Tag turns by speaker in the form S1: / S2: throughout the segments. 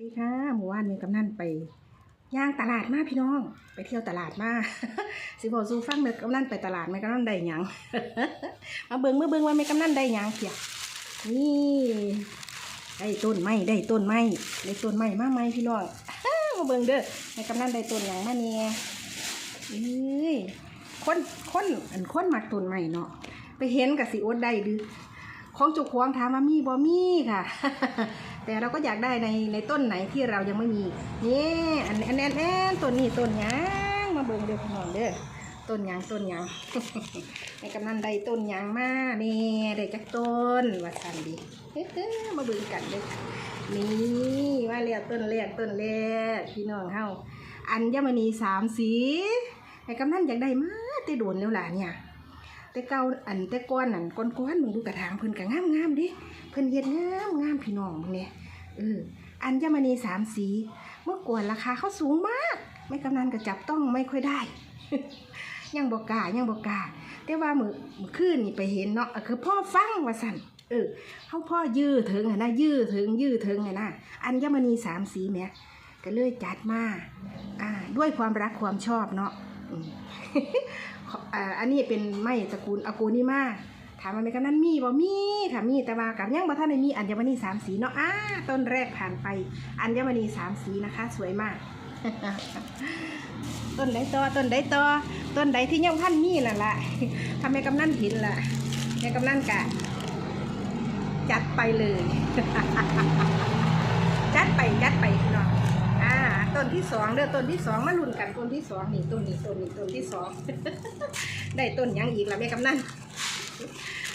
S1: ดีค่ะหมู่บ้านเมีกำนันไปย่างตลาดมาพี่น้อง ไปเที่ยวตลาดมาสิบอกสู้ฟังเด็กกำนันไปตลาดไม่กำนันได้ยังมาเบิ่งเมื่อเบิ่งว่าไม่กำนันได้ยังเพียนี่ได้ต้นไม้ได้ต้นไม้ได้ต้นไม้มากไหมพี่น้องมาเบิ่งเด้อไม่กำนันได้ต้นยังมาเนี่ยเอ้ยคนคนอันคนมักต้นไม้เนาะไปเห็นกับสิอดได้ดื้อของจุกควงถามว่ามีบ่มีค่ะ แต่เราก็อยากได้ในในต้นไหนที่เรายังไม่มีนี่อันอันอันอันต้นนี้ต้นยางมาเบิ่งเด้อพี่น้องเด้อต้นยางต้นยางในกำนันได้ต้นยางมานี่ได้จักต้นว่าสันดีมาเบิ่งกันเด้อนี่ว่าเรียกต้นแรกต้นแรกพี่น้องเฮาอัญมณีสามสีในกำนันอยากได้มาแต่โดนแล้วล่ะเนี่ย แต่เก่าอันแต่ก้อนนั่นก้อนก้อนมึงดูกระถางเพิ่นก็งามงามดิเพิ่นเฮ็ดงามงามพี่น้องมึงเนี่ยเอออัญมณีสามสี เมื่อก่อนราคาเขาสูงมาก ไม่กำนันก็จับต้องไม่ค่อยได้ ยังบอกกายังบอกกาแต่ว่ามือมือคืนนี่ไปเห็นเนาะคือพ่อฟังว่าสั่นเออเขาพ่อยื้อถึงอะนะยื้อถึงยื้อถึงอะนะอัญมณีสามสีแหม่ยก็เลยจัดมาอ่าด้วยความรักความชอบเนาะ อ่าอันนี้เป็นไม้ตระกูลอากูนิมาถามว่าแม่กำนันมีบ่มีค่ะมีแต่ว่ากับยังบ่ท่านได้มีอัญมณีสามสีเนาะอ่าต้นแรกผ่านไปอัญมณีสามสีนะคะ สวยมาก ต้นใดต่อต้นใดต่อต้นใดที่ยังพันมีนั่นละทำแม่กำนันเห็นล่ะแม่กำนันกะจัดไปเลย จัดไปจัดไปพี่น้องาต้นที่สองเด้อต้นที่สองมาลุ้นกันต้นที่สองนี่ต้นนี้ต้นนี้ต้นที่สอง ได้ต้นยังอีกละแม่กำนัน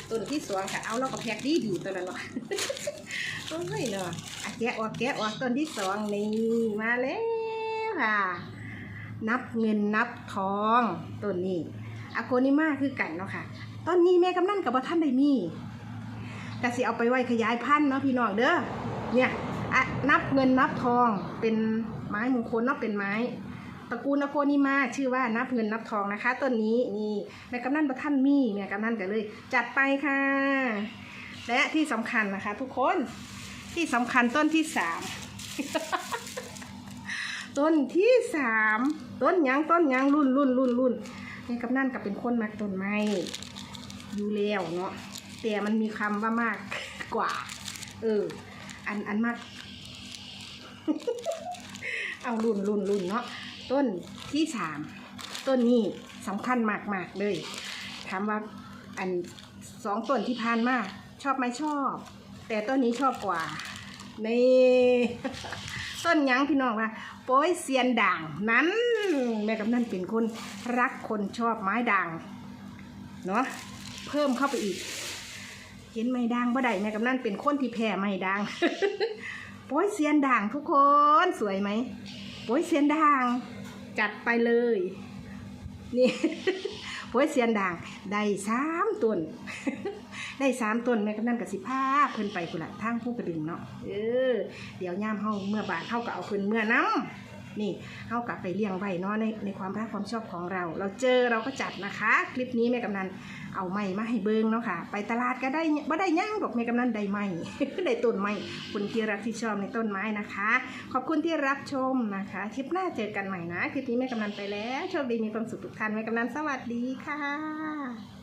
S1: ต้นที่สองค่ะ เอาเราก็แพ็กดีดีตัวนั้นเนาะโอ้ยเนาะแกะออกแกะออกต้นที่สองนี่มาแล้วค่ะ นับเงินนับทองต้นนี้อะโกนิมาคือกันเนาะค่ะต้นนี้แม่กำนันกับว่าท่านได้มีแต่สิเอาไปไว้ขยายพันธุ์เนาะพี่น้องเด้อเนี่ยนับเงินนับทองเป็น ไม้มงคลเนาะเป็นไม้ตระกูลอโกนิมาชื่อว่านับเงินนับทองนะคะ ต้นนี้นี่แม่กำนันประท่านมีแม่กำนันกันเลย จัดไปค่ะ และที่สำคัญนะคะ ทุกคนที่สำคัญต้นที่สามต้นที่สามต้นยังต้นยังรุ่นรุ่นรุ่นรุ่นนี่กำนันกับเป็นคนมักต้นไม้อยู่แล้วเนาะแต่มันมีคำว่ามากกว่า เออ อันอันมาก เอารุ่นรุ่นรุ่นเนาะต้นที่สามต้นนี้สำคัญมากมากเลย ถามว่าอันสองต้นที่ผ่านมาชอบไหมชอบ แต่ต้นนี้ชอบกว่านี่ต้นยังพี่น้องว่าโป้ยเซียนด่างนั้น แม่กำนันเป็นคนรักคนชอบไม้ด่างเนาะเพิ่มเข้าไปอีก เห็นไม้ด่างบ่ได้แม่กำนันเป็นคนที่แพ้ไม้ด่าง โป้ยเซียนด่างทุกคนสวยไหมโป้ยเซียนด่าง จัดไปเลย นี่โป้ยเซียนด่างได้สามต้นได้สามต้นแม่กำนันกับสิพาเพิ่นไปกุหลาบทางผู้กระดึงเนาะเออเดี๋ยวย่ามเฮาเมื่อบานเฮาก็เอาเพิ่นเมื่อน้ำ นี่เฮากับไปเลี้ยงไว้เนาะในในความรักความชอบของเรา เราเจอเราก็จัดนะคะ คลิปนี้แม่กำนันเอาไม้มาให้เบิ่งเนาะค่ะ ไปตลาดก็ได้บ่ได้ย่างดอกแม่กำนันได้ไม้ได้ต้นไม้คุณที่รักที่ชอบในต้นไม้นะคะ ขอบคุณที่รับชมนะคะคลิปหน้าเจอกันใหม่นะคลิปนี้แม่กำนันไปแล้วโชคดีมีความสุขทุกท่านแม่กำนันสวัสดีค่ะ